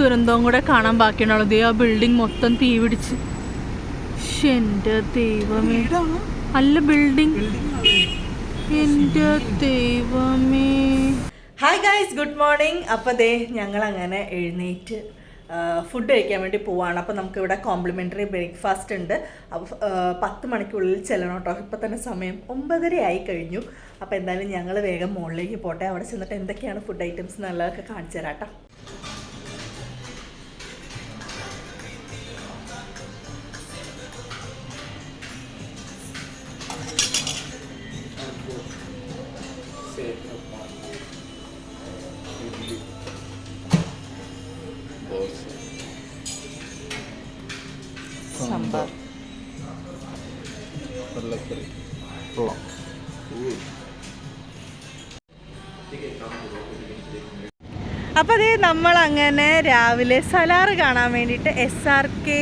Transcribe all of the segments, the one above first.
ദുരന്തവും കൂടെ കാണാൻ ബാക്കിയുണ്ടാവുള്ളൂ ദേ ആ ബിൽഡിംഗ് മൊത്തം തീ പിടിച്ച്. എന്റെ ദൈവമേ. അല്ല ബിൽഡിംഗ് എന്റെ ദൈവമേ. ഹായ് ഗായ്സ് ഗുഡ് മോർണിംഗ് അപ്പോൾ ദേ ഞങ്ങൾ അങ്ങനെ എഴുന്നേറ്റ് ഫുഡ് കഴിക്കാൻ വേണ്ടി പോവാണ്. അപ്പോൾ നമുക്ക് ഇവിടെ കോംപ്ലിമെന്ററി ബ്രേക്ക്ഫാസ്റ്റ് ഉണ്ട് പത്ത് മണിക്കുള്ളിൽ ചെല്ലണം കേട്ടോ. ഇപ്പോൾ തന്നെ സമയം ഒമ്പതര ആയി കഴിഞ്ഞു. അപ്പോൾ എന്തായാലും ഞങ്ങൾ വേഗം മുകളിലേക്ക് പോട്ടെ. അവിടെ ചെന്നിട്ട് എന്തൊക്കെയാണ് ഫുഡ് ഐറ്റംസ് എന്നുള്ളതൊക്കെ കാണിച്ചു തരാം കേട്ടോ. അപ്പോൾ അതേ നമ്മൾ അങ്ങനെ രാവിലെ സലാറ് കാണാൻ വേണ്ടിയിട്ട് S R K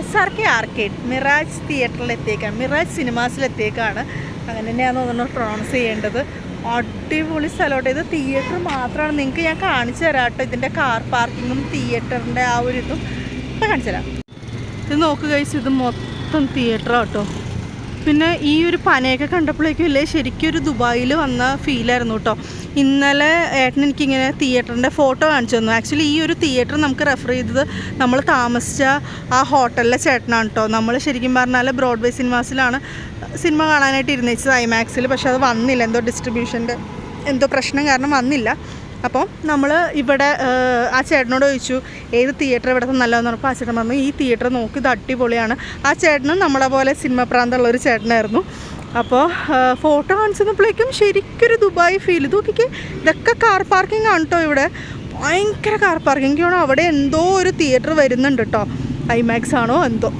S R K arcade Miraj തിയേറ്ററിൽ എത്തിയേക്കാണ് മിറാജ് സിനിമാസിലെത്തിയേക്കാണ് അങ്ങനെ തന്നെയാണ് തോന്നുന്നു പ്രൊണൗൺസ് ചെയ്യേണ്ടത്. അടിപൊളി സ്ഥലമോട്ടെ. ഇത് തിയേറ്റർ മാത്രമാണ്. നിങ്ങൾക്ക് ഞാൻ കാണിച്ചു തരാം കേട്ടോ. ഇതിന്റെ കാർ പാർക്കിങ്ങും തിയേറ്ററിന്റെ ആ ഒരു ഇതും. ഇപ്പം കാണിച്ചു തരാം. ഇത് നോക്ക് കഴിച്ച് ഇത് മൊത്തം തിയേറ്റർ കേട്ടോ പിന്നെ ഈ ഒരു പനയൊക്കെ കണ്ടപ്പോഴേക്കും ഇല്ലേ ശരിക്കും ഒരു ദുബായിൽ വന്ന ഫീലായിരുന്നു കേട്ടോ ഇന്നലെ ഏട്ടൻ എനിക്കിങ്ങനെ തിയേറ്ററിന്റെ ഫോട്ടോ കാണിച്ചു തന്നു. ആക്ച്വലി ഈ ഒരു തിയേറ്റർ നമുക്ക് റെഫർ ചെയ്തത് നമ്മൾ താമസിച്ച ആ ഹോട്ടലിലെ ചേട്ടനാണ് കേട്ടോ നമ്മൾ ശരിക്കും പറഞ്ഞാൽ ബ്രോഡ്വേ സിനിമാസിലാണ് സിനിമ കാണാനായിട്ട് ഇരുന്നേച്ചത് ഐമാക്സിൽ പക്ഷെ അത് വന്നില്ല. എന്തോ ഡിസ്ട്രിബ്യൂഷന്റെ എന്തോ പ്രശ്നം കാരണം വന്നില്ല. അപ്പോൾ നമ്മൾ ഇവിടെ ആ ചേട്ടനോട് ചോദിച്ചു ഏത് തിയേറ്റർ ഇവിടുത്തെ നല്ലതെന്ന് പറഞ്ഞപ്പോൾ ആ ചേട്ടൻ പറഞ്ഞു ഈ തിയേറ്റർ നോക്കി ഇത് അടിപൊളിയാണ്. ആ ചേട്ടനും നമ്മളെ പോലെ സിനിമ പ്രാന്തമുള്ള ഒരു ചേട്ടനായിരുന്നു. അപ്പോൾ ഫോട്ടോ കാണിച്ചപ്പോഴേക്കും ശരിക്കൊരു ദുബായ് ഫീൽ ഇത് നോക്കിക്കേ ഇതൊക്കെ കാർ പാർക്കിംഗ് ആണ് കേട്ടോ ഇവിടെ. ഭയങ്കര കാർ പാർക്കിംഗ് അവിടെ എന്തോ ഒരു തിയേറ്റർ വരുന്നുണ്ട് കേട്ടോ ഐമാക്സ് ആണോ എന്തോ.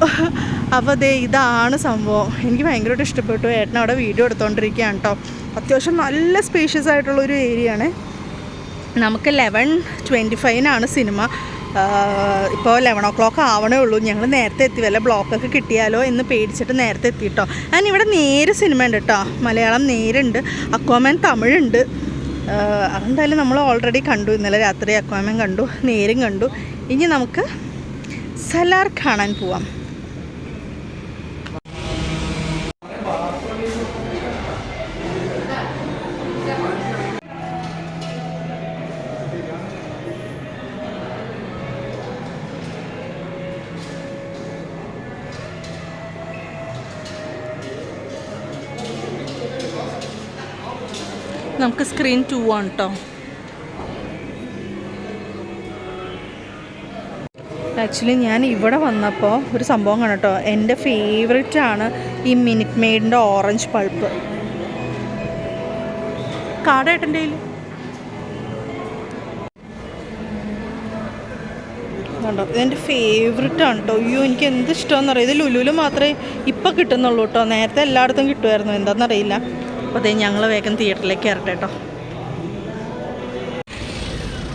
അപ്പോൾ ദേ ഇതാണ് സംഭവം. എനിക്ക് ഭയങ്കരമായിട്ട് ഇഷ്ടപ്പെട്ടു. ഏട്ടൻ അവിടെ വീഡിയോ എടുത്തുകൊണ്ടിരിക്കുകയാണ് കേട്ടോ അത്യാവശ്യം നല്ല സ്പേഷ്യസ് ആയിട്ടുള്ള ഒരു ഏരിയ ആണ്. നമുക്ക് ലെവൻ ട്വന്റി ഫൈവിനാണ് സിനിമ ഇപ്പോൾ ലെവൻ ഓ ക്ലോക്ക് ആവണേ ഉള്ളൂ. ഞങ്ങൾ നേരത്തെ എത്തി. വല്ല ബ്ലോക്കൊക്കെ കിട്ടിയാലോ എന്ന് പേടിച്ചിട്ട് നേരത്തെ എത്തി കേട്ടോ ഞാൻ ഇവിടെ നേര് സിനിമ ഉണ്ട് കേട്ടോ മലയാളം നേരുണ്ട്. അക്വാമാൻ തമിഴുണ്ട്. അതെന്തായാലും നമ്മൾ ഓൾറെഡി കണ്ടു. ഇന്നലെ രാത്രി അക്വാമാൻ കണ്ടു. നേരും കണ്ടു. ഇനി നമുക്ക് സലാർ കാണാൻ പോവാം. നമുക്ക് സ്ക്രീൻ ടു ആണ് കേട്ടോ ആക്ച്വലി ഞാൻ ഇവിടെ വന്നപ്പോൾ ഒരു സംഭവം കണ്ടോ എന്റെ ഫേവറേറ്റ് ആണ് ഈ മിനിറ്റ് മെയ്ഡിന്റെ ഓറഞ്ച് പൾപ്പ് കാട കണ്ടോ? ഇതെന്റെ ഫേവററ്റ് ആണ് കേട്ടോ അയ്യോ എനിക്ക് എന്ത് ഇഷ്ടമെന്നറിയാം ഇത് ലുലുവിൽ മാത്രമേ ഇപ്പം കിട്ടുന്നുള്ളൂ കേട്ടോ നേരത്തെ എല്ലായിടത്തും കിട്ടുമായിരുന്നു. എന്താണെന്നറിയില്ല അപ്പോൾ അതേ ഞങ്ങൾ വേഗം തിയേറ്ററിലേക്ക് കയറട്ടെ കേട്ടോ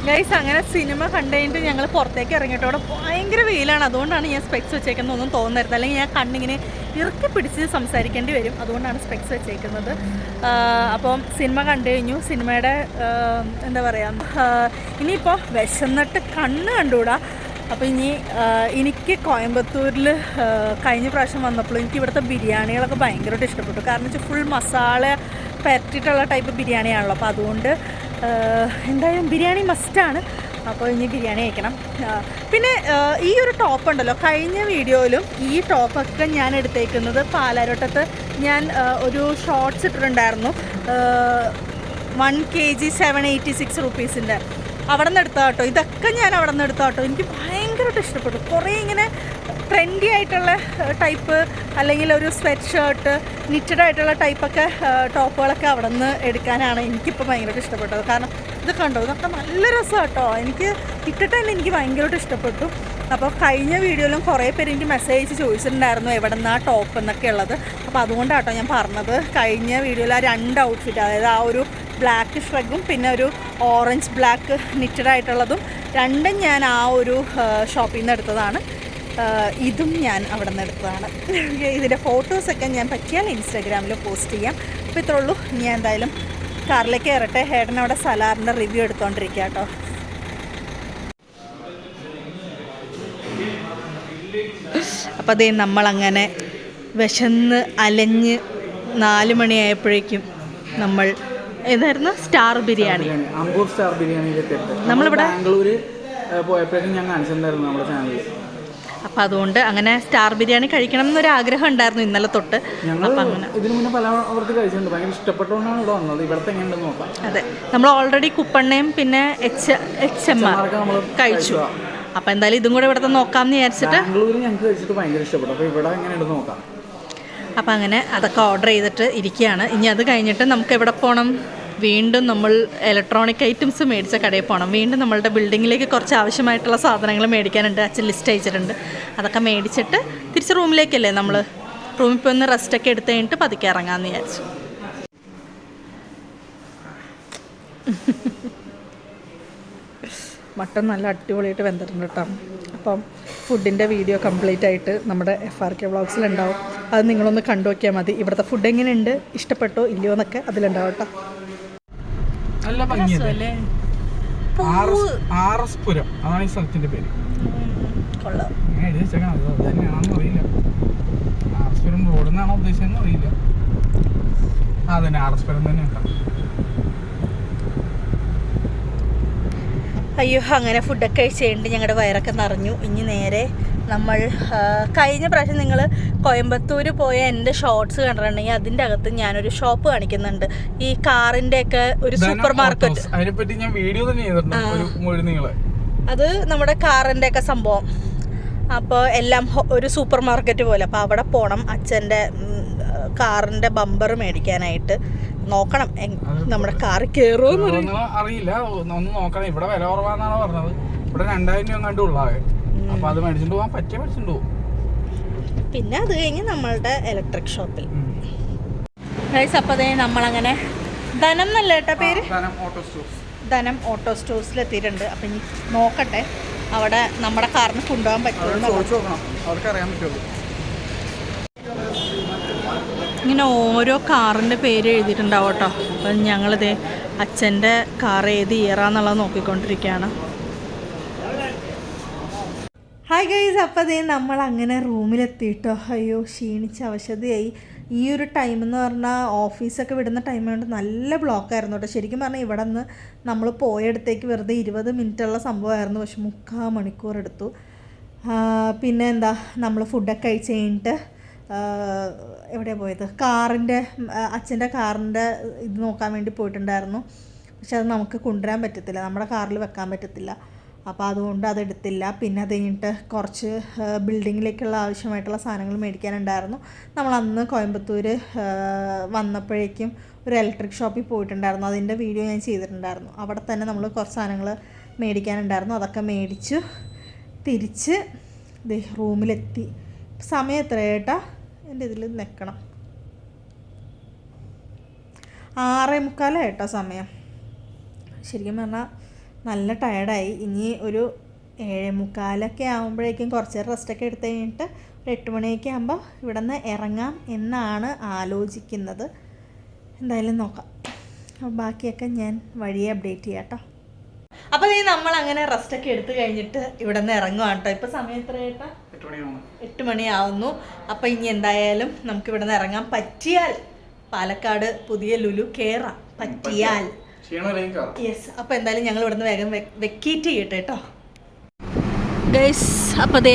ഗൈസ് അങ്ങനെ സിനിമ കണ്ടുകഴിഞ്ഞിട്ട് ഞങ്ങൾ പുറത്തേക്ക് ഇറങ്ങിയിട്ട് അവിടെ ഭയങ്കര വെയിലാണ്. അതുകൊണ്ടാണ് ഞാൻ സ്പെക്സ് വെച്ചേക്കുന്നത് ഒന്നും തോന്നരുത് അല്ലെങ്കിൽ ഞാൻ കണ്ണിങ്ങനെ ഇറുക്കി പിടിച്ച് സംസാരിക്കേണ്ടി വരും. അതുകൊണ്ടാണ് സ്പെക്സ് വെച്ചേക്കുന്നത്. അപ്പം സിനിമ കണ്ടു കഴിഞ്ഞു. സിനിമയുടെ എന്താ പറയുക ഇനിയിപ്പോൾ വിശന്നിട്ട് കണ്ണ് കണ്ടുകൂടാ. അപ്പോൾ ഇനി എനിക്ക് കോയമ്പത്തൂരിൽ കഴിഞ്ഞ പ്രാവശ്യം വന്നപ്പോൾ എനിക്ക് ഇവിടുത്തെ ബിരിയാണികളൊക്കെ ഭയങ്കരമായിട്ട് ഇഷ്ടപ്പെട്ടു. കാരണം വെച്ചാൽ ഫുൾ മസാല പരട്ടിയിട്ടുള്ള ടൈപ്പ് ബിരിയാണിയാണല്ലോ. അപ്പോൾ അതുകൊണ്ട് എന്തായാലും ബിരിയാണി മസ്റ്റാണ് അപ്പോൾ ഇനി ബിരിയാണി കഴിക്കണം. പിന്നെ ഈ ഒരു ടോപ്പ് ഉണ്ടല്ലോ. കഴിഞ്ഞ വീഡിയോയിലും ഈ ടോപ്പൊക്കെ ഞാൻ എടുത്തേക്കുന്നത് പാലാരോട്ടത്ത് ഞാൻ ഒരു ഷോർട്ട്സ് ഇട്ടിട്ടുണ്ടായിരുന്നു. One K G seven eighty six റുപ്പീസിന്റെ അവിടെ നിന്ന് എടുത്ത കേട്ടോ ഇതൊക്കെ ഞാൻ അവിടെ നിന്ന് എടുത്ത കേട്ടോ എനിക്ക് ഭയങ്കരമായിട്ട് ഇഷ്ടപ്പെട്ടു. കുറേ ഇങ്ങനെ ട്രെൻഡി ആയിട്ടുള്ള ടൈപ്പ് അല്ലെങ്കിൽ ഒരു സ്വെറ്റ് ഷർട്ട് നിറ്റഡ് ആയിട്ടുള്ള ടൈപ്പൊക്കെ ടോപ്പുകളൊക്കെ അവിടെ നിന്ന് എടുക്കാനാണ് എനിക്കിപ്പോൾ ഭയങ്കരമായിട്ട് ഇഷ്ടപ്പെട്ടത്. കാരണം ഇത് കണ്ടോ ഇതൊക്കെ നല്ല രസം കേട്ടോ എനിക്ക് ഇട്ടിട്ട് തന്നെ എനിക്ക് ഭയങ്കരമായിട്ട് ഇഷ്ടപ്പെട്ടു. അപ്പോൾ കഴിഞ്ഞ വീഡിയോയിലും കുറേ പേര് എനിക്ക് മെസ്സേജ് ചോദിച്ചിട്ടുണ്ടായിരുന്നു എവിടെ നിന്നാണ് ടോപ്പ് എന്നൊക്കെ ഉള്ളത്. അപ്പോൾ അതുകൊണ്ടാട്ടോ ഞാൻ പറഞ്ഞത്. കഴിഞ്ഞ വീഡിയോയിൽ ആ രണ്ട് ഔട്ട്ഫിറ്റ് അതായത് ആ ഒരു ബ്ലാക്ക് ഷ്രഗും പിന്നെ ഒരു ഓറഞ്ച് ബ്ലാക്ക് നിറ്റഡ് ആയിട്ടുള്ളതും രണ്ടും ഞാൻ ആ ഒരു ഷോപ്പിൽ നിന്ന് എടുത്തതാണ്. ഇതും ഞാൻ അവിടെ നിന്ന് എടുത്തതാണ്. ഇതിന്റെ ഫോട്ടോസൊക്കെ ഞാൻ പറ്റിയാൽ ഇൻസ്റ്റാഗ്രാമിൽ പോസ്റ്റ് ചെയ്യാം. അപ്പോൾ ഇത്രേ ഉള്ളൂ. ഞാൻ എന്തായാലും കാറിലേക്ക് കയറട്ടെ. ഹേടൻ അവിടെ സലാറിന്റെ റിവ്യൂ എടുത്തുകൊണ്ടിരിക്കുക കേട്ടോ. അപ്പോൾ അതേ നമ്മളങ്ങനെ വിശന്ന് അലഞ്ഞ് നാല് മണിയായപ്പോഴേക്കും നമ്മൾ ഏതായിരുന്നു? സ്റ്റാർ ബിരിയാണി. അംബൂർ അമ്പൂർ സ്റ്റാർ ബിരിയാണി നമ്മളിവിടെ- ബാംഗ്ലൂര് പോയപ്പോഴേക്കും ഞാൻ കാണിച്ചിട്ടുണ്ടായിരുന്നു നമ്മുടെ ചാനലിൽ. അപ്പോൾ അതുകൊണ്ട് അങ്ങനെ സ്റ്റാർ ബിരിയാണി കഴിക്കണം എന്നൊരു ആഗ്രഹം ഉണ്ടായിരുന്നു ഇന്നലെ തൊട്ട്. ഇതിനു മുന്നേ പല ആവർത്തി കഴിച്ചിട്ടുണ്ട്. ഭയങ്കര ഇഷ്ടപ്പെട്ടുകൊണ്ടാണ് ഇവിടെ വന്നത്. ഇവിടുത്തെ എങ്ങനെയുണ്ടെന്ന് നോക്കാം. അതെ. നമ്മൾ ഓൾറെഡി കുപ്പണ്ണയും പിന്നെ എച്ച് എച്ച് എം ആർ കഴിച്ചു. അപ്പോൾ എന്തായാലും ഇതും കൂടെ ഇവിടുത്തെ നോക്കാം വിചാരിച്ചിട്ട് ബാംഗ്ലൂരിൽ ഞങ്ങൾക്ക് കഴിച്ചിട്ട് ഭയങ്കര ഇഷ്ടപ്പെട്ടു. അപ്പോൾ ഇവിടെ എങ്ങനെയുണ്ടെന്ന് നോക്കാം. അപ്പം അങ്ങനെ അതൊക്കെ ഓർഡർ ചെയ്തിട്ട് ഇരിക്കുകയാണ്. ഇനി അത് കഴിഞ്ഞിട്ട് നമുക്ക് എവിടെ പോകണം വീണ്ടും നമ്മൾ ഇലക്ട്രോണിക് ഐറ്റംസ് മേടിച്ച കടയിൽ പോകണം വീണ്ടും നമ്മളുടെ ബിൽഡിങ്ങിലേക്ക് കുറച്ച് ആവശ്യമായിട്ടുള്ള സാധനങ്ങൾ മേടിക്കാനുണ്ട്. അച്ഛൻ ലിസ്റ്റ് അയച്ചിട്ടുണ്ട്. അതൊക്കെ മേടിച്ചിട്ട് തിരിച്ച് റൂമിലേക്കല്ലേ നമ്മൾ റൂമിൽ പോയി ഒന്ന് റെസ്റ്റൊക്കെ എടുത്ത് കഴിഞ്ഞിട്ട് പതുക്കെ ഇറങ്ങാമെന്ന് വിചാരിച്ചു. മട്ടൺ നല്ല അടിപൊളിയായിട്ട് വെന്തിട്ടുണ്ട് കേട്ടോ. അപ്പം ഫുഡിന്റെ വീഡിയോ കംപ്ലീറ്റ് ആയിട്ട് നമ്മുടെ എഫ് ആർ കെ വ്ളോഗ്സിലുണ്ടാവും അത് നിങ്ങളൊന്ന് കണ്ടു നോക്കിയാൽ മതി. ഇവിടുത്തെ ഫുഡ് എങ്ങനെയുണ്ട്? ഇഷ്ടപ്പെട്ടോ? ഇല്ലയോ എന്നൊക്കെ അതിലുണ്ടാവും കേട്ടോ. നല്ല ഭംഗിയല്ലേ ആർ എസ് പുരം. അതാണ് ഈ സ്ഥലത്തിന്റെ പേര്. എഴുതി വെച്ചേക്കണം അത് അത് തന്നെയാണെന്ന് അറിയില്ല. ആർ എസ് പുരം റോഡ് എന്നാണോ ഉദ്ദേശിച്ചതെന്ന് അറിയില്ല. ആ തന്നെ ആർ എസ് പുരം തന്നെ ഉണ്ടാവും അയ്യോ അങ്ങനെ ഫുഡൊക്കെ കഴിച്ചുകൊണ്ട് ഞങ്ങളുടെ വയറൊക്കെ നിറഞ്ഞു. ഇനി നേരെ നമ്മൾ കഴിഞ്ഞ പ്രാവശ്യം നിങ്ങൾ കോയമ്പത്തൂർ പോയ എന്റെ ഷോർട്സ് കണ്ടിട്ടുണ്ടെങ്കിൽ അതിന്റെ അകത്ത് ഞാനൊരു ഷോപ്പ് കാണിക്കുന്നുണ്ട്. ഈ കാറിന്റെ ഒക്കെ ഒരു സൂപ്പർ മാർക്കറ്റ് അതിനെപ്പറ്റി ഞാൻ വീഡിയോ തന്നെ ചെയ്തിട്ടുണ്ട് അത് നമ്മുടെ കാറിന്റെ ഒക്കെ സംഭവം. അപ്പോൾ എല്ലാം ഒരു സൂപ്പർ മാർക്കറ്റ് പോലെ. അപ്പോൾ അവിടെ പോകണം അച്ഛന്റെ കാറിന്റെ ബമ്പർ മേടിക്കാനായിട്ട്. നോക്കണം നമ്മുടെ കാർ കയറുമോ അറിയില്ല. ഒന്ന് നോക്കണം. ഇവിടെ വില കുറവാന്നാണ് പറഞ്ഞത്. ഇവിടെ രണ്ടായിരം രൂപ കണ്ടു ഉള്ളാകെ. അപ്പൊ അത് മേടിച്ചിട്ട് പോകാൻ പറ്റിയ മേടിച്ചിട്ട് പോകും പിന്നെ അത് കഴിഞ്ഞ് നമ്മളുടെ ഇലക്ട്രിക് ഷോപ്പിൽ അപ്പൊ നമ്മളങ്ങനെ ധനം എന്നല്ല കേട്ടോ പേര്? ധനം ഓട്ടോ സ്റ്റോഴ്സിൽ എത്തിയിട്ടുണ്ട്. അപ്പൊ ഇനി നോക്കട്ടെ അവിടെ നമ്മുടെ കാറിന് കൊണ്ടുപോകാൻ പറ്റുമോ ഇങ്ങനെ ഓരോ കാറിന്റെ പേര് എഴുതിയിട്ടുണ്ടാവും കേട്ടോ. അപ്പം ഞങ്ങളിത് അച്ഛന്റെ കാർ ഏത് ഇയറാന്നുള്ളത് നോക്കിക്കൊണ്ടിരിക്കുകയാണ്. ഹായ് ഗൈസ് അപ്പോൾ അതേ നമ്മൾ അങ്ങനെ റൂമിലെത്തിയിട്ടോ. അയ്യോ ക്ഷീണിച്ച് അവശതയായി. ഈ ഒരു ടൈം എന്ന് പറഞ്ഞാൽ ഓഫീസൊക്കെ വിടുന്ന ടൈം നല്ല ബ്ലോക്കായിരുന്നു കേട്ടോ ശരിക്കും പറഞ്ഞാൽ ഇവിടെ നിന്ന് നമ്മൾ പോയടുത്തേക്ക് വെറുതെ ഇരുപത് മിനിറ്റുള്ള സംഭവമായിരുന്നു. പക്ഷെ മുക്കാൽ മണിക്കൂർ എടുത്തു. പിന്നെ എന്താ നമ്മൾ ഫുഡൊക്കെ കഴിച്ച് കഴിഞ്ഞിട്ട് എവിടെയാണ് പോയത്? കാറിന്റെ അച്ഛന്റെ കാറിന്റെ ഇത് നോക്കാൻ വേണ്ടി പോയിട്ടുണ്ടായിരുന്നു. പക്ഷെ അത് നമുക്ക് കൊണ്ടുവരാൻ പറ്റത്തില്ല. നമ്മുടെ കാറിൽ വെക്കാൻ പറ്റത്തില്ല. അപ്പോൾ അതുകൊണ്ട് അതെടുത്തില്ല. പിന്നെ അത് കഴിഞ്ഞിട്ട് കുറച്ച് ബിൽഡിങ്ങിലേക്കുള്ള ആവശ്യമായിട്ടുള്ള സാധനങ്ങൾ മേടിക്കാനുണ്ടായിരുന്നു. നമ്മൾ അന്ന് കോയമ്പത്തൂർ വന്നപ്പോഴേക്കും ഒരു ഇലക്ട്രിക് ഷോപ്പിൽ പോയിട്ടുണ്ടായിരുന്നു. അതിന്റെ വീഡിയോ ഞാൻ ചെയ്തിട്ടുണ്ടായിരുന്നു. അവിടെ തന്നെ നമ്മൾ കുറച്ച് സാധനങ്ങൾ മേടിക്കാനുണ്ടായിരുന്നു. അതൊക്കെ മേടിച്ചു തിരിച്ച് റൂമിലെത്തി. സമയം എത്ര ചേട്ടാ എന്റെ ഇതിൽ നിൽക്കണം. ആറേ മുക്കാലായിട്ടോ സമയം. ശരിക്കും പറഞ്ഞാൽ നല്ല ടയർഡായി ഇനി ഒരു ഏഴേ മുക്കാലൊക്കെ ആകുമ്പോഴേക്കും കുറച്ച് റെസ്റ്റൊക്കെ എടുത്ത് കഴിഞ്ഞിട്ട് ഒരു എട്ട് മണിയൊക്കെ ആകുമ്പോൾ ഇവിടെ നിന്ന് ഇറങ്ങാം എന്നാണ് ആലോചിക്കുന്നത്. എന്തായാലും നോക്കാം. അപ്പോൾ ബാക്കിയൊക്കെ ഞാൻ വഴിയെ അപ്ഡേറ്റ് ചെയ്യാം കേട്ടോ. അപ്പോൾ ഈ നമ്മൾ അങ്ങനെ റെസ്റ്റൊക്കെ എടുത്ത് കഴിഞ്ഞിട്ട് ഇവിടെ നിന്ന് ഇറങ്ങുവാണ് കേട്ടോ. ഇപ്പോൾ സമയം എത്ര ചേട്ടാ എട്ട് മണിയാവുന്നു. അപ്പോൾ ഇനി എന്തായാലും നമുക്ക് ഇവിടെ നിന്ന് ഇറങ്ങാൻ പറ്റിയാൽ പാലക്കാട് പുതിയ ലുലു കയറാം പറ്റിയാൽ. യെസ് അപ്പോൾ എന്തായാലും ഞങ്ങൾ ഇവിടുന്ന് വേഗം വെക്കീറ്റ് ചെയ്യട്ടെ കേട്ടോ. ഗൈസ് അപ്പോൾ ദേ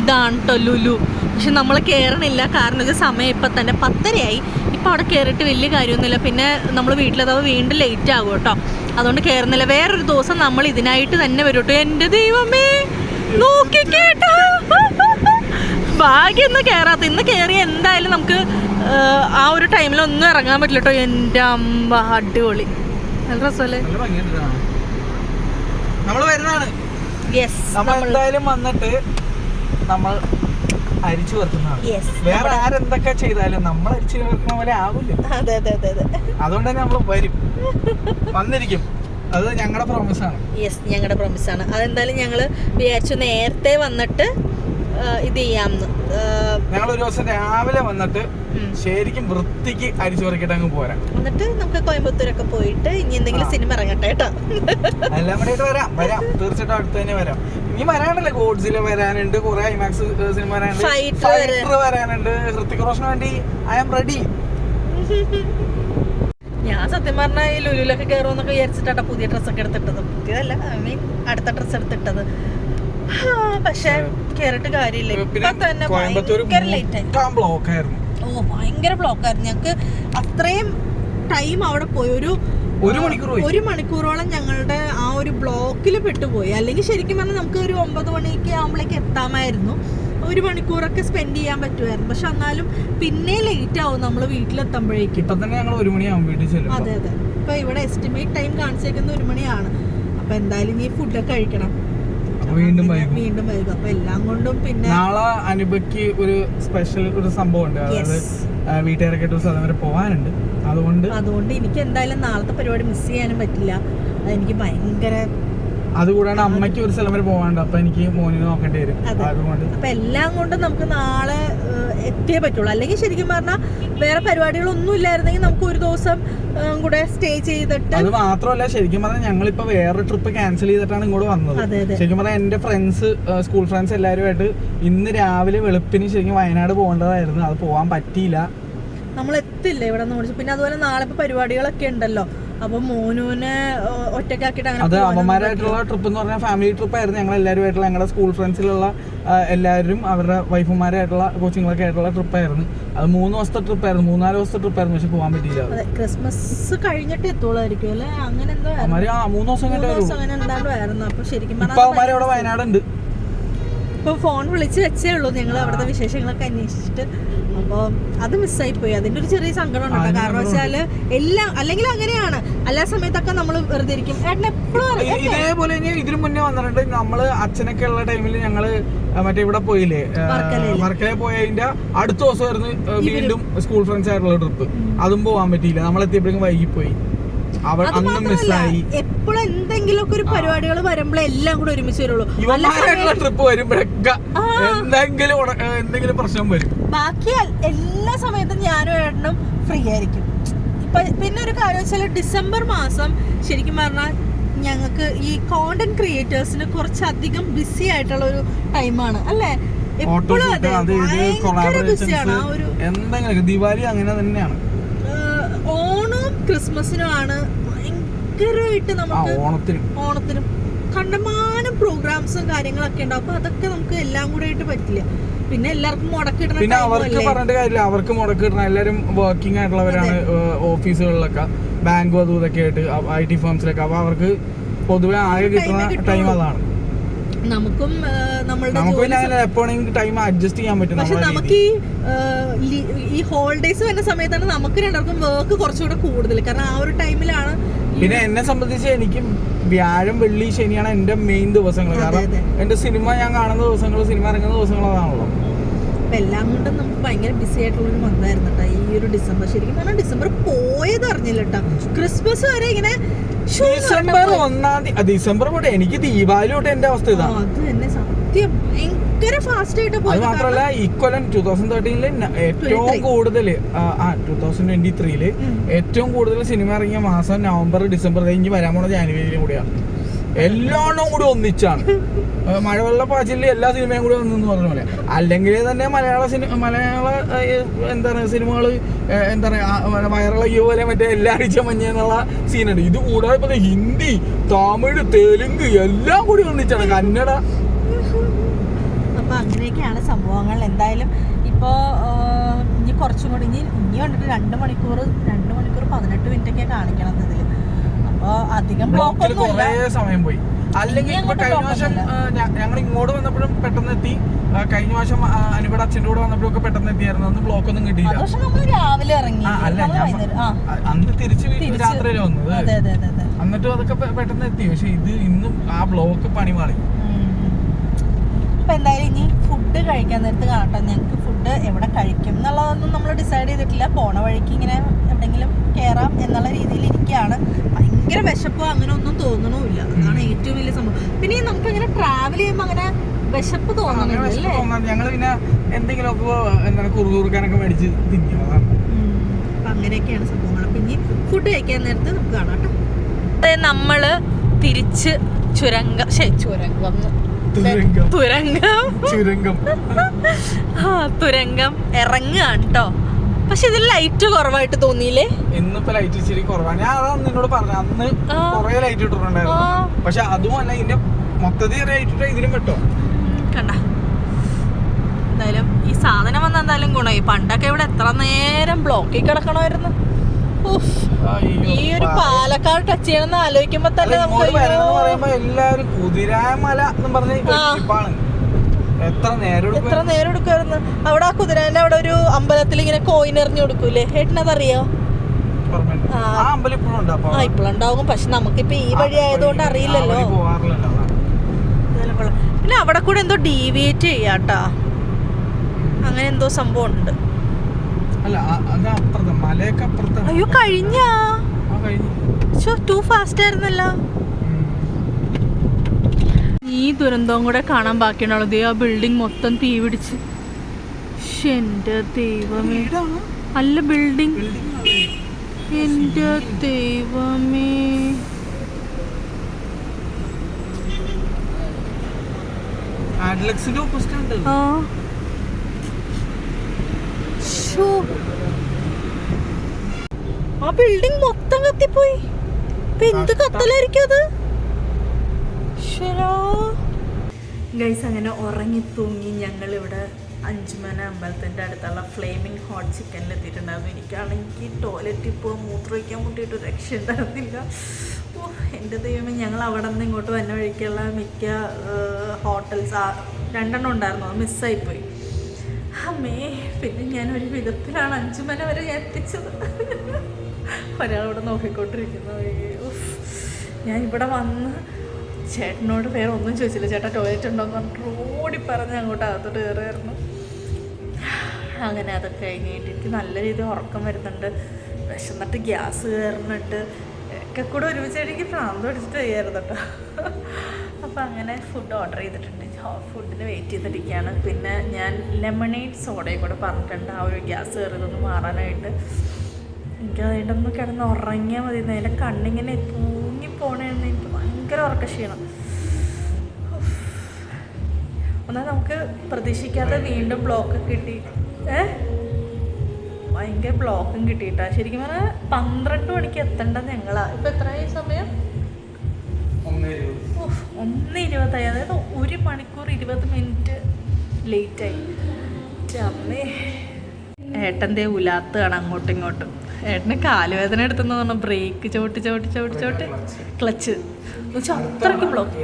ഇതാണ് കേട്ടോ ലുലു. പക്ഷെ നമ്മൾ കയറണില്ല കാരണം ഇത് സമയം ഇപ്പം തന്നെ പത്തരയായി. ഇപ്പം അവിടെ കയറിയിട്ട് വലിയ കാര്യമൊന്നുമില്ല. പിന്നെ നമ്മൾ വീട്ടിലെത്താവ് വീണ്ടും ലേറ്റ് ആകും കേട്ടോ. അതുകൊണ്ട് കയറുന്നില്ല വേറൊരു ദിവസം നമ്മൾ ഇതിനായിട്ട് തന്നെ വരും കേട്ടോ എന്റെ ദൈവമേ നോക്കി കേട്ടോ. ഭാഗ്യം ഇന്ന് കയറാത്ത ഇന്ന് കയറി എന്തായാലും നമുക്ക് ആ, ആ ഒരു ടൈമിലൊന്നും ഇറങ്ങാൻ പറ്റില്ല കേട്ടോ എന്റെ അമ്മ അടിപൊളി. നല്ല രസമല്ലേ? നമ്മൾ വരുന്നതാണ്. നമ്മൾ എന്തായാലും വന്നിട്ട് നമ്മൾ അരിച്ചു വെക്കുന്നതാണ്. യെസ് വേറെ ആരെന്തൊക്കെ ചെയ്താലും നമ്മൾ അരിച്ചു വെക്കുന്ന പോലെ ആവില്ല. അതെ അതെ അതെ അതെ. അതുകൊണ്ട് തന്നെ നമ്മൾ വരും. വന്നിരിക്കും. അത് ഞങ്ങളുടെ പ്രോമിസ് ആണ്. യെസ് ഞങ്ങളുടെ പ്രോമിസ് ആണ്. അതെന്തായാലും ഞങ്ങൾ വിചാരിച്ചു നേരത്തെ വന്നിട്ട് ഇത് ചെയ്യാമെന്ന് ഞങ്ങൾ ഒരു ദിവസം രാവിലെ വന്നിട്ട് ശരിക്കും വൃത്തിക്ക് അരിച്ചു പറക്കിട്ട് അങ്ങ് പോരാ. എന്നിട്ട് നമുക്ക് കോയമ്പത്തൂർ ഒക്കെ പോയിട്ട് ഇനി എന്തെങ്കിലും സിനിമ ഇറങ്ങട്ടെ കേട്ടോ. എല്ലാം കൂടെ വരാം വരാം. തീർച്ചയായിട്ടും അടുത്ത് തന്നെ വരാം. ഇനി വരാനല്ലേ ഗോഡ്സിൽ വരാനുണ്ട് കുറെ ഐമാക്സ് സിനിമ വരാനുണ്ട്. ഫൈറ്റർ വരാനുണ്ട്. ഹൃത്തിക് റോഷന് വേണ്ടി ഐ ആം റെഡി ഞാൻ സത്യം പറഞ്ഞാൽ ഈ ലുലുലൊക്കെ കയറുമെന്നൊക്കെ വിചാരിച്ചിട്ടാണ് പുതിയ ഡ്രസ്സൊക്കെ എടുത്തിട്ടത്. പുതിയതല്ല ഐ മീൻ അടുത്ത ഡ്രസ്സ് എടുത്തിട്ടത്. പക്ഷെ കേറിട്ട് കാര്യമില്ല. ഇപ്പൊ തന്നെ ഭയങ്കര ലേറ്റ് ആയി. ബ്ലോക്ക് ആയിരുന്നു. ഓ ഭയങ്കര ബ്ലോക്കായിരുന്നു ഞങ്ങക്ക് അത്രയും ടൈം അവിടെ പോയി. ഒരു ഒരു മണിക്കൂർ ഒരു മണിക്കൂറോളം ഞങ്ങളുടെ ആ ഒരു ബ്ലോക്കിൽ പെട്ടുപോയി. അല്ലെങ്കിൽ ശരിക്കും പറഞ്ഞാൽ നമുക്ക് ഒരു ഒമ്പത് മണിക്ക് ആകുമ്പോഴേക്ക് എത്താമായിരുന്നു. ഒരു മണിക്കൂറൊക്കെ സ്പെൻഡ് ചെയ്യാൻ പറ്റുമായിരുന്നു. പക്ഷെ എന്നാലും പിന്നെ ലേറ്റ് ആവും നമ്മൾ വീട്ടിലെത്തുമ്പോഴേക്കും. ഇപ്പൊ തന്നെ ഞങ്ങൾ ഒരു മണിയാവും വീട്ടിൽ ചെല്ലും അതെ അതെ. ഇപ്പൊ ഇവിടെ എസ്റ്റിമേറ്റ് ടൈം കാണിച്ചേക്കുന്ന ഒരു മണിയാണ്. അപ്പൊ എന്തായാലും ഇനി ഫുഡൊക്കെ കഴിക്കണം. വീണ്ടും വീണ്ടും വൈകും. അപ്പൊ എല്ലാം കൊണ്ടും പിന്നെ നാളെ അനുപയ്ക്ക് ഒരു സ്പെഷ്യൽ ഒരു സംഭവം ഉണ്ട് അതായത് വീട്ടുകാരൊക്കെ ദിവസം ഒരു വരെ പോകാനുണ്ട് അതുകൊണ്ട് അതുകൊണ്ട് എനിക്ക് എന്തായാലും നാളത്തെ പരിപാടി മിസ് ചെയ്യാനും പറ്റില്ല. അതെനിക്ക് ഭയങ്കര അതുകൂടാണ്ട് അമ്മയ്ക്ക് ഒരു സ്ഥലം വരെ പോകാണ്ട് അപ്പൊ എനിക്ക് മോനിനെ നോക്കേണ്ടി വരും. അതുകൊണ്ട് അപ്പൊ എല്ലാം കൊണ്ടും നമുക്ക് നാളെ എത്തിയേ പറ്റുള്ളൂ. അല്ലെങ്കിൽ ശരിക്കും പറഞ്ഞാൽ വേറെ പരിപാടികളൊന്നും ഇല്ലായിരുന്നെങ്കിൽ നമുക്ക് ഒരു ദിവസം കൂടെ സ്റ്റേ ചെയ്തിട്ട് അത് മാത്രമല്ല ശരിക്കും പറഞ്ഞാൽ ഞങ്ങളിപ്പോ വേറെ ട്രിപ്പ് ക്യാൻസൽ ചെയ്തിട്ടാണ് ഇങ്ങോട്ട് വന്നത്. ശരിക്കും പറഞ്ഞാൽ എന്റെ ഫ്രണ്ട്സ് സ്കൂൾ ഫ്രണ്ട്സ് എല്ലാവരുമായിട്ട് ഇന്ന് രാവിലെ വെളുപ്പിന് ശരിക്കും വയനാട് പോകേണ്ടതായിരുന്നു. അത് പോകാൻ പറ്റിയില്ല. നമ്മൾ എത്തില്ല ഇവിടെ നിന്ന് വിളിച്ചു. പിന്നെ അതുപോലെ നാളെ ഇപ്പൊ പരിപാടികളൊക്കെ ഉണ്ടല്ലോ. അപ്പൊ മോനുവിനെ ഒറ്റക്കാക്കിട്ട് അത് അവന്മാരായിട്ടുള്ള ട്രിപ്പ് എന്ന് പറഞ്ഞാൽ ഫാമിലി ട്രിപ്പ് ആയിരുന്നു. ഞങ്ങൾ എല്ലാവരുമായിട്ടുള്ള ഞങ്ങളുടെ സ്കൂൾ ഫ്രണ്ട്സിലുള്ള എല്ലാവരും അവരുടെ വൈഫുമാരായിട്ടുള്ള കോച്ചിങ്ങളൊക്കെ ആയിട്ടുള്ള ട്രിപ്പ് ആയിരുന്നു. അത് മൂന്ന് ദിവസത്തെ ട്രിപ്പ് ആയിരുന്നു. മൂന്നാൽ ദിവസത്തെ ട്രിപ്പ് ആയിരുന്നു. പക്ഷെ പോകാൻ പറ്റിയില്ല ക്രിസ്മസ് കഴിഞ്ഞിട്ട് എത്തുള്ളായിരിക്കും അല്ലെ? അങ്ങനെ എന്തോ ആ മൂന്ന് ദിവസം കഴിഞ്ഞിട്ട് ആയിരുന്നു. അപ്പൊ ശരിക്കും ഇപ്പൊ പറഞ്ഞാൽ അവന്മാര് അവിടെ വയനാടുണ്ട്. ഇപ്പൊ ഫോൺ വിളിച്ച് വെച്ചേ ഉള്ളൂ. ഞങ്ങൾ അവിടുത്തെ വിശേഷങ്ങളൊക്കെ അന്വേഷിച്ചിട്ട്. അപ്പോൾ അത് മിസ്സായി പോയി. അതിന്റെ ഒരു ചെറിയ സങ്കടം ഉണ്ട് കാരണം വെച്ചാൽ എല്ലാം അല്ലെങ്കിൽ അങ്ങനെയാണ്. അല്ലാ സമയത്തൊക്കെ നമ്മൾ വെറുതെ ഇരിക്കും. ഏട്ടൻ എപ്പോഴും ഇതേപോലെ ഇതിനു മുന്നേ വന്നിട്ടുണ്ട്. നമ്മൾ അച്ഛനൊക്കെ ഉള്ള ടൈമിൽ ഞങ്ങൾ മറ്റേ ഇവിടെ പോയില്ലേ? വർക്കല പോയതിന്റെ അടുത്ത ദിവസമായിരുന്നു വീണ്ടും സ്കൂൾ ഫ്രണ്ട്സ് ആയിട്ടുള്ള ട്രിപ്പ് അതും പോകാൻ പറ്റിയില്ല. നമ്മൾ എത്തിയപ്പോഴേക്കും വൈകിപ്പോയി. എപ്പോഴും എന്തെങ്കിലുമൊക്കെ ഒരു പരിപാടികൾ വരുമ്പോഴേ എല്ലാം കൂടെ ഒരുമിച്ച് വരുള്ളൂ. ട്രിപ്പ് വരുമ്പോഴൊക്കെ എന്തെങ്കിലും എന്തെങ്കിലും പ്രശ്നം വരും. ബാക്കി എല്ലാ സമയത്തും ഞാനും ഏട്ടനും ഫ്രീ ആയിരിക്കും. ഇപ്പൊ പിന്നെ ഒരു കാര്യം വെച്ചാൽ ഡിസംബർ മാസം ശരിക്കും പറഞ്ഞാൽ ഞങ്ങൾക്ക് ഈ കോണ്ടന്റ് ക്രിയേറ്റേഴ്സിന് കുറച്ചധികം ബിസി ആയിട്ടുള്ള ഒരു ടൈമാണ് അല്ലേ? എപ്പോഴും ബിസിയാണ് ആ ഒരു എന്തെങ്കിലും ദിവാലി അങ്ങനെ തന്നെയാണ്. ക്രിസ്മസിനുമാണ് ഭയങ്കരമായിട്ട് നമുക്ക് ഓണത്തിന്. ഓണത്തിനും കണ്ടമാനം പ്രോഗ്രാംസും കാര്യങ്ങളൊക്കെ ഉണ്ടാവും അപ്പൊ അതൊക്കെ നമുക്ക് എല്ലാം കൂടെ ആയിട്ട് പറ്റില്ല. പിന്നെ എല്ലാവർക്കും മുടക്കിടണം പിന്നെ അവർക്ക്? പറഞ്ഞിട്ട് കാര്യമില്ല. അവർക്ക് മുടക്കിടണം എല്ലാവരും വർക്കിംഗ് ആയിട്ടുള്ളവരാണ് ഓഫീസുകളിലൊക്കെ ബാങ്കും അതും ഇതൊക്കെ ആയിട്ട് ഐ ടി ഫേംസിലൊക്കെ അപ്പൊ അവർക്ക് പൊതുവെ ആകെ കിട്ടുന്ന. ടൈം അതാണ്. നമുക്കും നമ്മളുടെ ടൈം അഡ്ജസ്റ്റ് ചെയ്യാൻ പറ്റും പക്ഷെ നമുക്ക് ഈ ഈ ഹോളിഡേസ് വരുന്ന സമയത്താണ് നമുക്ക് രണ്ടാൾക്കും വർക്ക് കുറച്ചുകൂടെ കൂടുതൽ. കാരണം ആ ഒരു ടൈമിലാണ് പിന്നെ എന്നെ സംബന്ധിച്ച് എനിക്ക് വ്യാഴം വെള്ളി ശനിയാണ് എന്റെ മെയിൻ ദിവസങ്ങൾ. കാരണം. എന്റെ സിനിമ ഞാൻ കാണുന്ന ദിവസങ്ങൾ സിനിമ ഇറങ്ങുന്ന ദിവസങ്ങൾ അതാണല്ലോ അപ്പൊ എല്ലാം കൊണ്ടും നമുക്ക് ഭയങ്കര ബിസി ആയിട്ടുള്ള ഒരു മന്തായിരുന്നു കേട്ടോ ഈ ഒരു ഡിസംബർ ശരിക്കും പറഞ്ഞാൽ ഡിസംബർ പോയത് അറിഞ്ഞില്ല കേട്ടോ ക്രിസ്മസ് വരെ ഇങ്ങനെ ഡിസംബർ ഒന്നാം തീയതി ഡിസംബർ തൊട്ട് എനിക്ക് ദീപാവലി തൊട്ട് എന്റെ അവസ്ഥ ഇതാ. ഇതാണ് അത് തന്നെ സത്യം. ഭയങ്കര ഫാസ്റ്റ് ആയിട്ട് അത് പോയത് മാത്രമല്ല ഇക്കൊല്ലം ടൂ തൗസൻഡ് തേർട്ടീനിൽ ഏറ്റവും കൂടുതൽ ആ ടൂ തൗസൻഡ് ട്വന്റി ത്രീയിൽ ഏറ്റവും കൂടുതൽ സിനിമ ഇറങ്ങിയ മാസം നവംബർ ഡിസംബർ കഴിഞ്ഞ് വരാൻ പോണ ജാനുവരിയിലും കൂടിയാണ് എല്ലാം കൂടി ഒന്നിച്ചാണ്. മഴവെള്ള പാച്ചിലിൽ എല്ലാ സിനിമയും കൂടി വന്നു എന്ന് പറഞ്ഞ പോലെ. അല്ലെങ്കിൽ തന്നെ മലയാള സിനിമ മലയാള എന്താ പറയുക സിനിമകൾ എന്താ പറയുക വയറിളകിയ പോലെ മറ്റേ എല്ലാ അടിച്ച മഞ്ഞ എന്നുള്ള സീനുണ്ട് ഇത് കൂടാതെ ഇപ്പൊ ഹിന്ദി തമിഴ് തെലുങ്ക് എല്ലാം കൂടി ഒന്നിച്ചാണ്. കന്നഡ. അപ്പൊ അങ്ങനെയൊക്കെയാണ് സംഭവങ്ങൾ. എന്തായാലും ഇപ്പോ ഇനി കുറച്ചും കൂടി ഇനി ഇനി കണ്ടിട്ട് രണ്ട് മണിക്കൂർ രണ്ട് മണിക്കൂർ പതിനെട്ട് മിനിറ്റ് ഒക്കെ കാണിക്കണം അപ്പൊ അധികം കുറേ സമയം പോയി. അല്ലെങ്കിൽ ഇപ്പൊ കഴിഞ്ഞ ബ്ലോക്കൊന്നുമില്ല. ഞങ്ങൾ ഇങ്ങോട്ട് വന്നപ്പോഴും പെട്ടെന്ന് എത്തി. കഴിഞ്ഞ വർഷം അനുപടെ അച്ഛന്റെ കൂടെ വന്നപ്പോഴും ഒക്കെ പെട്ടെന്ന് എത്തിയായിരുന്നു. അന്ന് ബ്ലോക്ക് ഒന്നും കിട്ടിയില്ല. രാവിലെ ഇറങ്ങി. അല്ല അന്ന് തിരിച്ച് രാത്രിയിൽ വന്നത്. എന്നിട്ടും അതൊക്കെ പെട്ടെന്ന് എത്തി. പക്ഷെ ഇത് ഇന്നും ആ ബ്ലോക്ക് പണി മാറി. അപ്പൊ എന്തായാലും ഇനി ഫുഡ് കഴിക്കാൻ നേരത്ത് കാണട്ടെ. ഞങ്ങൾക്ക് ഫുഡ് എവിടെ കഴിക്കും എന്നുള്ളതൊന്നും നമ്മൾ ഡിസൈഡ് ചെയ്തിട്ടില്ല. പോണ വഴിക്ക് ഇങ്ങനെ എവിടെങ്കിലും കയറാം എന്നുള്ള രീതിയിൽ ഇരിക്കുകയാണ്. ഭയങ്കര വിശപ്പോ അങ്ങനെ ഒന്നും തോന്നണമില്ല അതാണ് ഏറ്റവും വലിയ സംഭവം. പിന്നെ നമുക്ക് ഇങ്ങനെ ട്രാവൽ ചെയ്യുമ്പോ അങ്ങനെ വിശപ്പ് തോന്നാൻ ഞങ്ങൾ പിന്നെ എന്തെങ്കിലുമൊക്കെ എന്താണ് കുറുകുറുക്കാനൊക്കെ മേടിച്ച് തിന്നും. അപ്പൊ അങ്ങനെയൊക്കെയാണ് സംഭവങ്ങൾ. അപ്പൊ ഇനി ഫുഡ് കഴിക്കാൻ നേരത്ത് നമുക്ക് കാണാം കേട്ടോ. നമ്മൾ തിരിച്ച് ചുരങ്കം ശേ ചുരങ്കം. തുരങ്കം. ആ തുരങ്കം ഇറങ്ങുകയാണ് കേട്ടോ. പക്ഷെ ഇതിൽ ലൈറ്റ് കുറവായിട്ട് തോന്നിയില്ലേ? ഇന്നിപ്പോ ലൈറ്റ് ഇച്ചിരി കുറവാണ് ഞാൻ അതാ നിന്നോട് പറഞ്ഞു. അന്ന്. കൊറേ ലൈറ്റ് ഇട്ടിട്ടുണ്ടായിരുന്നു. പക്ഷെ അതുമല്ല ഇതിന്റെ മൊത്തത്തിൽ ലൈറ്റ് ഇട്ടാ ഇതിലും കിട്ടും. കണ്ട. എന്തായാലും ഈ സാധനം വന്ന എന്തായാലും ഗുണമായി. പണ്ടൊക്കെ ഇവിടെ എത്ര നേരം ബ്ലോക്കിൽ കിടക്കണമായിരുന്നു. ഈ ഒരു പാലക്കാട് ടച്ച് ചെയ്യണമെന്ന് ആലോചിക്കുമ്പോ തന്നെ നമുക്ക് എല്ലാരും കുതിരാമല എന്നും പറഞ്ഞ എത്ര നേരം എടുക്കുമായിരുന്നു അവിടെ ആ കുതിരേന്റെ അവിടെ ഒരു അമ്പലത്തിൽ ഇങ്ങനെ കോയിൻ എറിഞ്ഞു കൊടുക്കൂലേ ഏട്ടനതറിയോ. ആ. ഇപ്പോഴുണ്ടാവും പക്ഷെ നമുക്കിപ്പോ ഈ വഴി ആയതുകൊണ്ട് അറിയില്ലല്ലോ. പിന്നെ അവിടെ കൂടെ എന്തോ ഡീവിയേറ്റ് ചെയ്യാട്ടാ. അങ്ങനെ എന്തോ സംഭവം ഉണ്ട് അയ്യോ കഴിഞ്ഞാ? ടു ഫാസ്റ്റ് ആയിരുന്നല്ലോ. ഈ ദുരന്തവും കൂടെ കാണാൻ ബാക്കിയുണ്ടാവുള്ളത് ആ ബിൽഡിംഗ് മൊത്തം തീ പിടിച്ച്. എന്റെ എന്റെ ദൈവമേ. അല്ല ബിൽഡിംഗ് എന്റെ എന്റെ ദൈവമേ. ആ. ആ ബിൽഡിംഗ് മൊത്തം കത്തിപ്പോയി. എന്ത് കത്തലായിരിക്കും അത്? ശരാ ഗൈസ് അങ്ങനെ ഉറങ്ങി തൂങ്ങി ഞങ്ങൾ ഇവിടെ അഞ്ചുമന അമ്പലത്തിന്റെ അടുത്തുള്ള ഫ്ലേമിംഗ് ഹോട്ട് ചിക്കനിൽ എത്തിയിട്ടുണ്ടായിരുന്നു. എനിക്കാണെങ്കിൽ ടോയ്ലറ്റിൽ പോകാൻ മൂത്രമൊഴിക്കാൻ മുട്ടിയിട്ട് രക്ഷ ഉണ്ടായിരുന്നില്ല. ഓ എന്റെ ദൈവമേ ഞങ്ങൾ അവിടെ നിന്ന് ഇങ്ങോട്ട് വന്ന വഴിക്കുള്ള മിക്ക ഹോട്ടൽസ് രണ്ടെണ്ണം ഉണ്ടായിരുന്നു. അത് മിസ്സായിപ്പോയി അമ്മേ പിന്നെ ഞാൻ ഒരു വിധത്തിലാണ് അഞ്ചുമന വരെ ഞാൻ എത്തിച്ചത്. ഒരാളിവിടെ നോക്കിക്കൊണ്ടിരിക്കുന്നു. ഞാൻ ഇവിടെ വന്ന് ചേട്ടനോട് വേറെ ഒന്നും ചോദിച്ചില്ല. ചേട്ടാ ടോയ്ലറ്റ് ഉണ്ടോ എന്ന് പറഞ്ഞിട്ട് ഓടി പറഞ്ഞ് അങ്ങോട്ട് അകത്തോട്ട് കയറിയായിരുന്നു അങ്ങനെ അതൊക്കെ കഴിഞ്ഞിട്ട് എനിക്ക് നല്ല രീതിയിൽ ഉറക്കം വരുന്നുണ്ട്. വിശന്നിട്ട് ഗ്യാസ് കയറുന്നുണ്ട്. ഒക്കെ കൂടെ ഒരുമിച്ച് എനിക്ക് പ്രാന്ത് പിടിച്ചിട്ട് ചെയ്യായിരുന്നു കേട്ടോ. അപ്പോൾ അങ്ങനെ ഫുഡ് ഓർഡർ ചെയ്തിട്ടുണ്ട്. ഫുഡിന് വെയിറ്റ് ചെയ്തിരിക്കുകയാണ്. പിന്നെ ഞാൻ ലെമണേഡ് സോഡയും കൂടെ പറഞ്ഞിട്ടുണ്ട്. ആ ഒരു ഗ്യാസ് കയറിയതൊന്ന് മാറാനായിട്ട്. എനിക്ക് അതിന്റെ കിടന്ന് ഉറങ്ങിയാൽ മതി. നേരെ കണ്ണിങ്ങനെ തൂങ്ങി പോണേന്ന് എനിക്ക് ഭയങ്കര ഉറക്ക ക്ഷീണം എന്നാൽ നമുക്ക് പ്രതീക്ഷിക്കാതെ വീണ്ടും ബ്ലോക്ക് കിട്ടി. ഏ? ഭയങ്കര ബ്ലോക്കും കിട്ടിയിട്ടാ. ശരിക്കും പറഞ്ഞാൽ പന്ത്രണ്ട് മണിക്ക് എത്തേണ്ട ഞങ്ങളാ. ഇപ്പം എത്രയായി സമയം? ഒന്നേ ഇരുപതായി. അതായത് ഒരു മണിക്കൂർ ഇരുപത് മിനിറ്റ് ലേറ്റായി ആയി. ഏട്ടന്റെ ഉലാത്താണ് അങ്ങോട്ടും ഇങ്ങോട്ടും. ഏട്ടന് കാലുവേദന എടുത്തെന്ന് പറഞ്ഞു ബ്രേക്ക് ചവിട്ടി ചവിട്ടി ചവിട്ടി ചവിട്ടി. ക്ലച്ച് അത്രയ്ക്ക് ബ്ലോക്ക്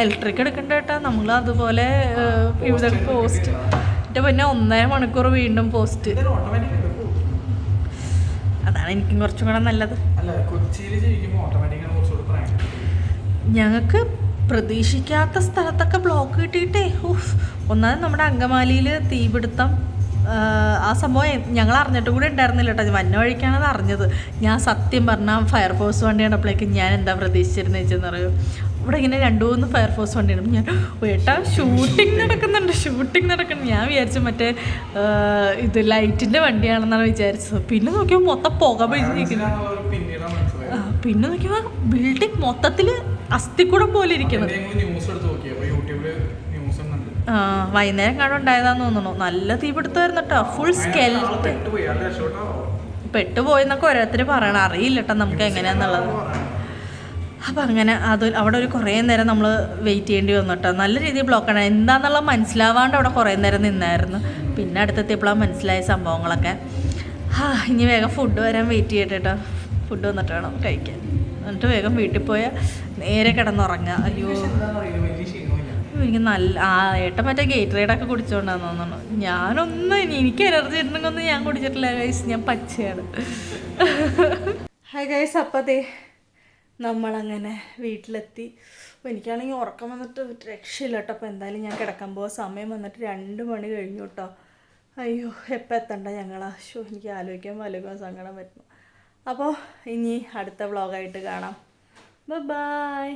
ഇലക്ട്രിക് എടുക്കണ്ട ഏട്ടാ. നമ്മൾ അതുപോലെ ഇവിടെ പോസ്റ്റ് എന്റെ പിന്നെ ഒന്നര മണിക്കൂർ വീണ്ടും പോസ്റ്റ് അതാണ് എനിക്കും കുറച്ചും കൂടെ നല്ലത്. ഞങ്ങൾക്ക് പ്രതീക്ഷിക്കാത്ത സ്ഥലത്തൊക്കെ ബ്ലോക്ക് കിട്ടിയിട്ടേ. ഒന്നാമത് നമ്മുടെ അങ്കമാലിയിൽ തീപിടുത്തം ആ, സംഭവം ഞങ്ങൾ അറിഞ്ഞിട്ട് കൂടി ഉണ്ടായിരുന്നില്ല കേട്ടോ. വന്ന വഴിക്കാണ് അത് അറിഞ്ഞത്. ഞാൻ സത്യം പറഞ്ഞാൽ ഫയർഫോഴ്സ് വണ്ടി കണ്ടപ്പോഴേക്കും ഞാൻ എന്താ പ്രതീക്ഷിച്ചിരുന്നത് വെച്ചെന്ന് അറിയോ? ഇവിടെ ഇങ്ങനെ രണ്ടു മൂന്ന് ഫയർഫോഴ്സ് വണ്ടിയാണ് ഞാൻ "ഓ, ഏട്ടാ ഷൂട്ടിംഗ് നടക്കുന്നുണ്ട് ഷൂട്ടിംഗ് നടക്കുന്നു ഞാൻ വിചാരിച്ചു മറ്റേ ഇത് ലൈറ്റിന്റെ വണ്ടിയാണെന്നാണ് വിചാരിച്ചത്. പിന്നെ നോക്കിയപ്പോൾ മൊത്തം പുക ആ, പിന്നെ നോക്കിയപ്പോൾ ബിൽഡിംഗ് മൊത്തത്തിൽ അസ്ഥിക്കൂടം പോലെ ഇരിക്കണം ന്യൂസ് എടുത്ത് നോക്കി അപ്പൊ യൂട്യൂബിൽ ന്യൂസ് ഉണ്ട് ആ വൈകുന്നേരം കാണും ഉണ്ടായതാന്ന് തോന്നുന്നു. നല്ല തീപിടുത്തമായിരുന്നു കേട്ടോ ഫുൾ സ്കെൽറ്റ് പെട്ടുപോയെന്നൊക്കെ ഓരോരുത്തർ പറയണം. അറിയില്ല കേട്ടോ നമുക്ക് എങ്ങനെയാന്നുള്ളത്. അപ്പം അങ്ങനെ അത് അവിടെ ഒരു കുറേ നേരം നമ്മൾ വെയിറ്റ് ചെയ്യേണ്ടി വന്നു കേട്ടോ നല്ല രീതിയിൽ ബ്ലോക്ക് ബ്ലോക്കാണ് എന്താണെന്നുള്ളത് മനസ്സിലാവാണ്ട് അവിടെ കുറേ നേരം നിന്നായിരുന്നു. പിന്നെ അടുത്തെത്തിയപ്പോഴാണ് മനസ്സിലായ സംഭവങ്ങളൊക്കെ. ആ ഇനി വേഗം ഫുഡ് വരാൻ വെയിറ്റ് ചെയ്യട്ടെ കേട്ടോ ഫുഡ് വന്നിട്ട് വേണം കഴിക്കാൻ. എന്നിട്ട് വേഗം വീട്ടിൽ പോയാൽ നേരെ കിടന്നുറങ്ങുക. അയ്യോ. എനിക്ക് നല്ല ആ ഏട്ടൻ മറ്റേ ഗേറ്റ് റൈഡൊക്കെ കുടിച്ചോണ്ടാന്ന് തോന്നുന്നു. ഞാനൊന്നും എനിക്ക് എനർജി ഉണ്ടെങ്കിൽ ഞാൻ കുടിച്ചിട്ടില്ല ഗൈസ് ഞാൻ പച്ചയാണ്. ഹായ് ഗൈസ് അപ്പതേ നമ്മളങ്ങനെ വീട്ടിലെത്തി. എനിക്കാണെങ്കിൽ ഉറക്കം വന്നിട്ട് രക്ഷയില്ല കേട്ടോ. അപ്പോൾ എന്തായാലും ഞാൻ കിടക്കാൻ പോകാൻ സമയം വന്നിട്ട് രണ്ട് മണി കഴിഞ്ഞു കേട്ടോ. അയ്യോ എപ്പോൾ എത്തണ്ട ഞങ്ങളാ? ഷോ എനിക്ക് ആലോചിക്കാൻ ആലോചിക്കാൻ സങ്കടം വരുന്നു. അപ്പോൾ ഇനി അടുത്ത വ്ളോഗായിട്ട് കാണാം. ബൈ